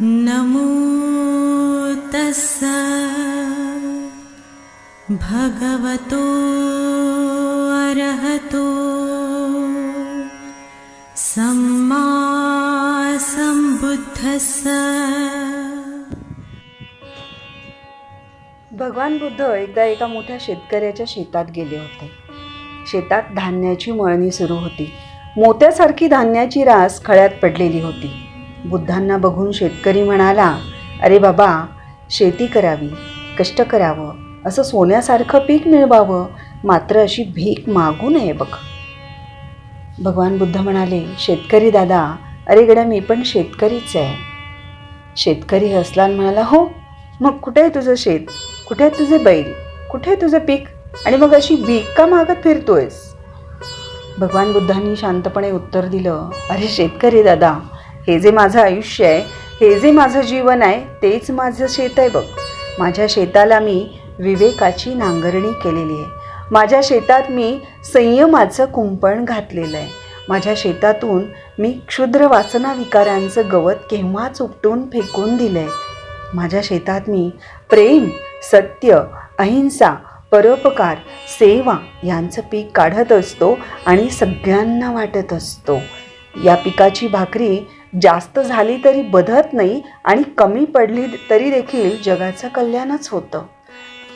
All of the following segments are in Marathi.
नमो तस्स भगवतो अरहतो सम्मा सम्बुद्धस्स। भगवान बुद्ध एकदा एका मोठ्या शेतकऱ्याच्या शेतात गेले होते. शेतात धान्याची मळणी सुरू होती. मोत्यासारखी धान्याची रास खळ्यात पडलेली होती. बुद्धांना बघून शेतकरी म्हणाला अरे बाबा शेती करावी कष्ट करावं असं सोन्यासारखं पीक मिळवावं मात्र अशी भीक मागू नये बघ. भगवान बुद्ध म्हणाले शेतकरी दादा अरे गड्या मी पण शेतकरीच आहे. शेतकरी हसला म्हणाला हो मग कुठे आहे तुझं शेत? कुठे आहे तुझे बैल? कुठे आहे तुझं पीक? आणि मग अशी भीक का मागत फिरतोयस? भगवान बुद्धांनी शांतपणे उत्तर दिलं अरे शेतकरी दादा हे जे माझं आयुष्य आहे हे जे माझं जीवन आहे तेच माझं शेत आहे बघ. माझ्या शेताला मी विवेकाची नांगरणी केलेली आहे. माझ्या शेतात मी संयमाचं कुंपण घातलेलं आहे. माझ्या शेतातून मी क्षुद्र वासना विकारांचं गवत केव्हाच उपटून फेकून दिलं आहे माझ्या शेतात मी प्रेम सत्य अहिंसा परोपकार सेवा यांचं पीक काढत असतो आणि सगळ्यांना वाटत असतो. या पिकाची भाकरी जास्त झाली तरी बधत नाही आणि कमी पडली तरी देखील जगाचं कल्याणच होतं.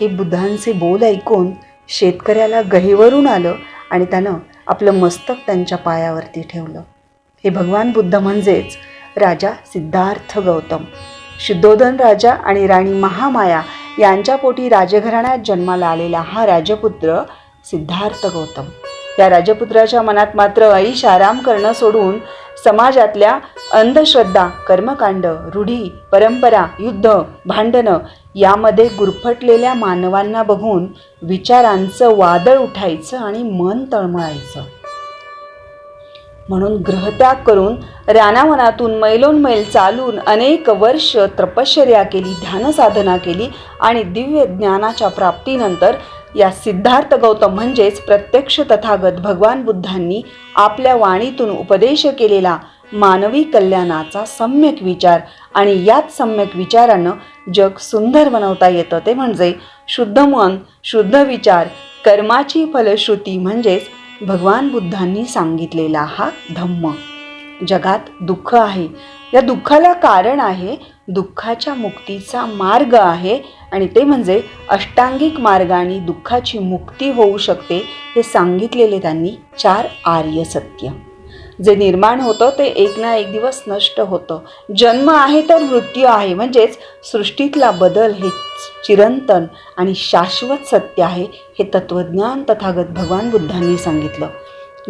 हे बुद्धांचे बोल ऐकून शेतकऱ्याला गहिवरून आलं आणि त्यानं आपलं मस्तक त्यांच्या पायावरती ठेवलं. हे भगवान बुद्ध म्हणजेच राजा सिद्धार्थ गौतम. शुद्धोधन राजा आणि राणी महामाया यांच्या पोटी राजघराण्यात जन्माला आलेला हा राजपुत्र सिद्धार्थ गौतम. या राजपुत्राच्या मनात मात्र ऐश आराम करणं सोडून समाजातल्या अंधश्रद्धा कर्मकांड रूढी परंपरा युद्ध भांडणं यामध्ये गुरफटलेल्या मानवांना बघून विचारांचं वादळ उठायचं आणि मन तळमळायचं. म्हणून ग्रहत्याग करून रानावनातून मैलोनमैल चालून अनेक वर्ष तपश्चर्या केली ध्यानसाधना केली आणि दिव्य ज्ञानाच्या प्राप्तीनंतर या सिद्धार्थ गौतम म्हणजेच प्रत्यक्ष तथागत भगवान बुद्धांनी आपल्या वाणीतून उपदेश केलेला मानवी कल्याणाचा सम्यक विचार आणि याच सम्यक विचारानं जग सुंदर बनवता येतं. ते म्हणजे शुद्ध मन शुद्ध विचार कर्माची फलश्रुती म्हणजेच भगवान बुद्धांनी सांगितलेला हा धम्म. जगात दुःख आहे. या दुःखाला कारण आहे दुःखाच्या मुक्तीचा मार्ग आहे आणि ते म्हणजे अष्टांगिक मार्गाने दुःखाची मुक्ती होऊ शकते हे सांगितलेले त्यांनी चार आर्य सत्य. जे निर्माण होतं ते एक ना एक दिवस नष्ट होतं. जन्म आहे तर मृत्यू आहे म्हणजेच सृष्टीतला बदल हे चिरंतन आणि शाश्वत सत्य आहे हे तत्त्वज्ञान तथागत भगवान बुद्धांनी सांगितलं.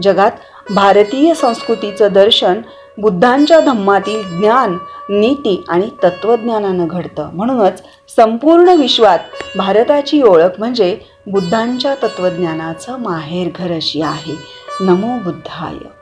जगात भारतीय संस्कृतीचं दर्शन बुद्धांच्या धम्मातील ज्ञान नीती आणि तत्त्वज्ञानानं घडतं. म्हणूनच संपूर्ण विश्वात भारताची ओळख म्हणजे बुद्धांच्या तत्त्वज्ञानाचं माहेरघर अशी आहे. नमो बुद्धाय.